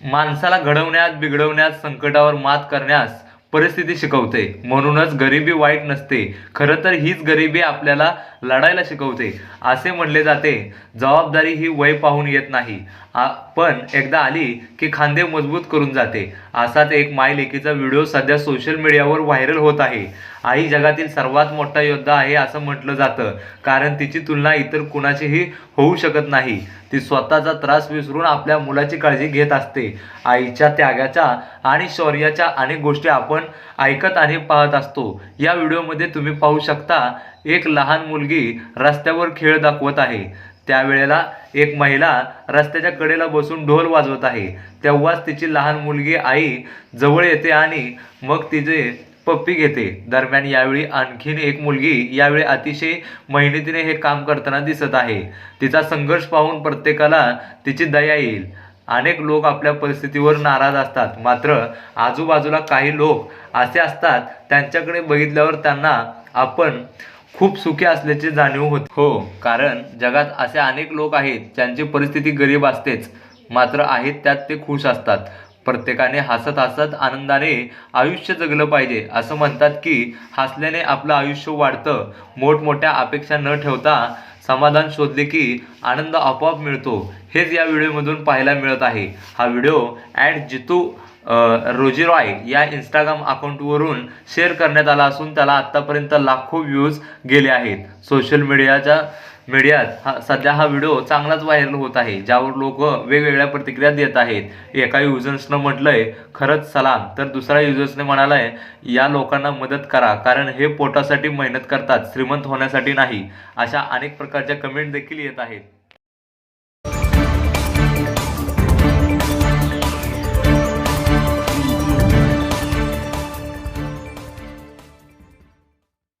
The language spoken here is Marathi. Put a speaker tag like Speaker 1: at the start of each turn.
Speaker 1: माणसाला घडवण्यात बिघडवण्यात संकटावर मात करण्यास परिस्थिती शिकवते. म्हणूनच गरिबी वाईट नसते. खरं तर हीच गरिबी आपल्याला लढायला शिकवते. असे म्हणले जाते जबाबदारी ही वय पाहून येत नाही. पण एकदा आली की खांदे मजबूत करून जाते. असाच एक माय लेकीचा व्हिडिओ सध्या सोशल मीडियावर व्हायरल होत आहे. आई जगातील सर्वात मोठा योद्धा आहे असं म्हटलं जातं. कारण तिची तुलना इतर कुणाचीही होऊ शकत नाही. ती स्वतःचा त्रास विसरून आपल्या मुलाची काळजी घेत असते. आईच्या त्यागाच्या आणि शौर्याच्या अनेक गोष्टी आपण ऐकत आणि पाहत असतो. या व्हिडिओमध्ये तुम्ही पाहू शकता एक लहान मुलगी रस्त्यावर खेळ दाखवत आहे. त्यावेळेला एक महिला रस्त्याच्या कडेला बसून ढोल वाजवत आहे. तेव्हाच तिची लहान मुलगी आई जवळ येते आणि मग तिचे पप्पी घेते. दरम्यान यावेळी आणखीन एक मुलगी यावेळी अतिशय मेहनतीने हे काम करताना दिसत आहे. तिचा संघर्ष पाहून प्रत्येकाला तिची दया येईल. अनेक लोक आपल्या परिस्थितीवर नाराज असतात. मात्र आजूबाजूला काही लोक असे असतात त्यांच्याकडे बघितल्यावर त्यांना आपण खूप सुखी असल्याची जाणीव होत. हो कारण जगात असे अनेक लोक आहेत ज्यांची परिस्थिती गरीब असतेच. मात्र आहेत त्यात ते खुश असतात. प्रत्येकाने हसत हसत आनंदाने आयुष्य जगलं पाहिजे. असं म्हणतात की हसल्याने आपलं आयुष्य वाढतं. मोठमोठ्या अपेक्षा न ठेवता समाधान शोधले की आनंद आपोआप मिळतो. हेच या व्हिडिओमधून पाहायला मिळत आहे. हा व्हिडिओ ॲट जितू रोजी रॉय या इंस्टाग्राम अकाउंटवरून शेअर करण्यात आला असून त्याला आत्तापर्यंत लाखो व्ह्यूज गेले आहेत. सोशल मीडियाच्या मीडियात हा सध्या हा व्हिडिओ चांगलाच व्हायरल होत आहे ज्यावर लोक वेगवेगळ्या प्रतिक्रिया देत आहेत. एका युजर्सनं म्हटलंय खरंच सलाम. तर दुसऱ्या युजर्सने म्हणालाय या लोकांना मदत करा कारण हे पोटासाठी मेहनत करतात श्रीमंत होण्यासाठी नाही. अशा अनेक प्रकारच्या कमेंट देखील येत आहेत.